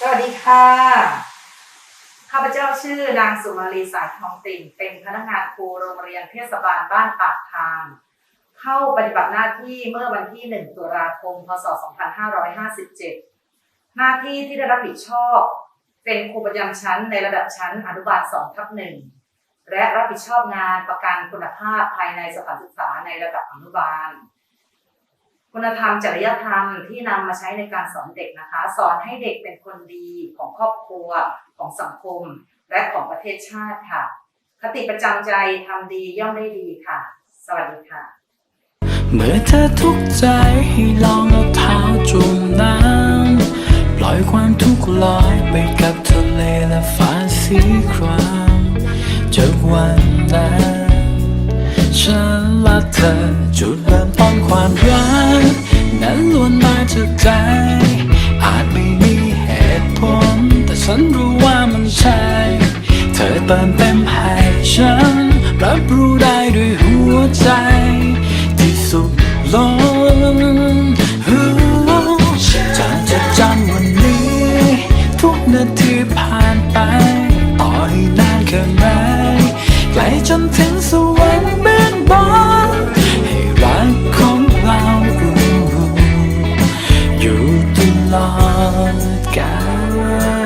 สวัสดีค่ะ ข้าพเจ้าชื่อนางสุมาลีสายทองติ่ง เป็นพนักงานครูโรงเรียนเทศบาลบ้านปากทาง เข้าปฏิบัติหน้าที่เมื่อวันที่ 1 ตุลาคม พศ 2557 หน้าที่ที่ได้รับผิดชอบ เป็นครูประจำชั้นในระดับชั้นอนุบาล2ทับหนึ่งและรับผิดชอบงานประกันคุณภาพภายในสถานศึกษาในระดับอนุบาล คุณธรรมจริยธรรมที่นำมาใช้ในการสอนเด็กนะคะ สอนให้เด็กเป็นคนดีของครอบครัวของสังคม และของประเทศชาติค่ะ คติประจำใจทำดีย่อมได้ดีค่ะ สวัสดีค่ะ เมื่อเธอทุกข์ใจให้ลองเอาเท้าจุ่มน้ำปล่อยความทุกข์ลอยไปกับทะเลและฟ้าสีครามจากวันนั้นฉันและเธอจุดเริ่มต้นความรักั้นล้วนมาจากใจ อาจไม่มีเหตุผล แต่ฉันรู้ว่ามันใช่ เธอเติมเต็มให้ฉัน รับรู้ได้ด้วยหัวใจ ที่สุดล้นจะจะจำวันนี้ ทุกนาทีผ่านไป ต่อให้นานแค่ไหน God.